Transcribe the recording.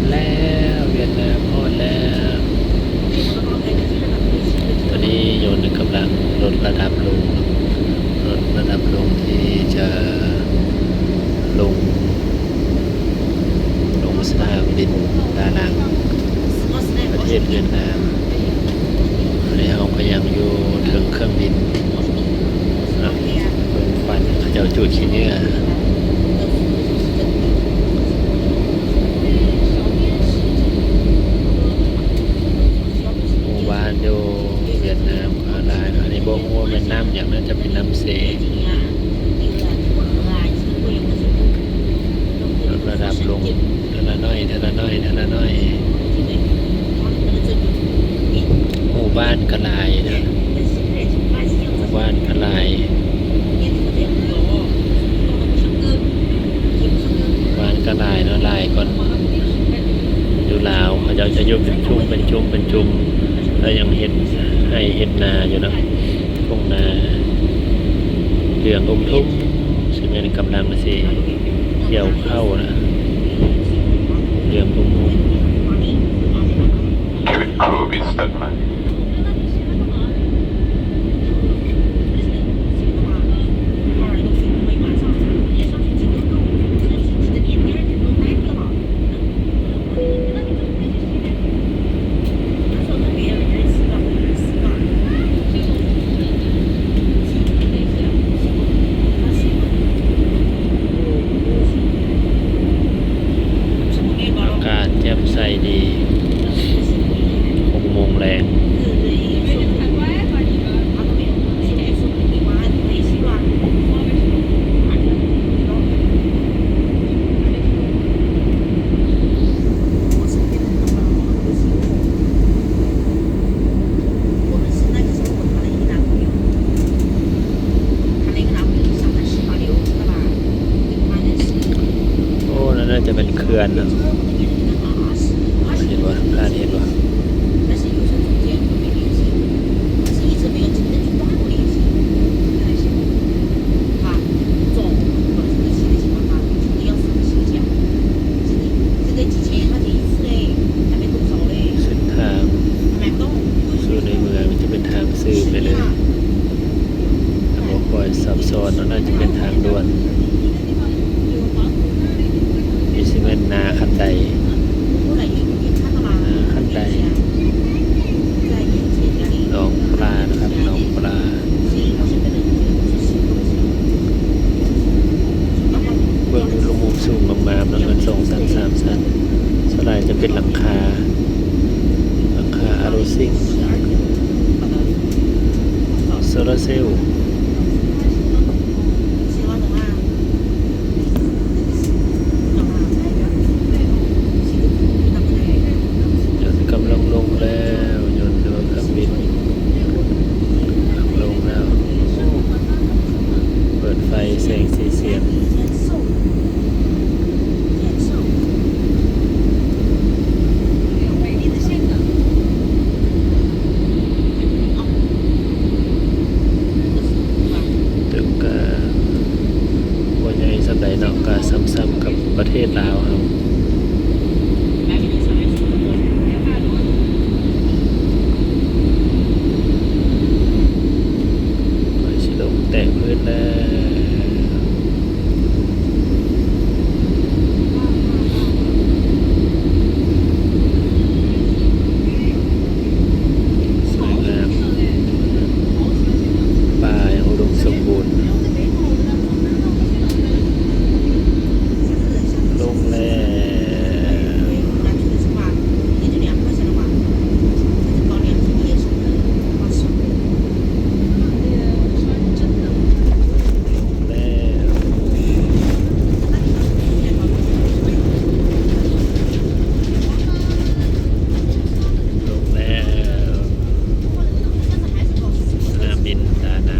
อนแล้วเวียดนามฮอดแล้ว ตอนนี้โยนกำลังลดระดับลงลดระดับลงที่จะลง ลงสนามบินดานังประเทศเวียดนามตอนนี้เราก็ยังอยู่ถึงเครื่องบินเนาะเบิ่งควันเขาเจ้าจุดขี้เหนื้อหมู่บ้านอยู่เวียดนามก็หลายเนาะอันนี้บ่ฮู้ว่าเป็นน้ำอย่างนั้นจะเป็นน้ำเสลดระดับลงเท่าละน้อยเท่าละน้อยเท่าละน้อย หมู่บ้าน กลายนะหมู่บ้านกลายบ้านกลายเนาะลายก่อนอยู่ลาวเขาจะจะยู่เป็นชุมเป็นชุมเป็นชุมแล้วยังเห็ดให้เห็ดนาอยู่นะทุ่งนาเหลืองอมทุ่มซึ่งเป็นกำลังสิเกี่ยวเข้านะเหลืองอมทุ่ม curve isteme.. อาศแจ่มใสดีหกโมงแรงจะเป็นเขื่อนนะ สลายจะเป็นหลังคาหลังคาอารูซิงโซลาร์เซลล์ กั ดินนะนะ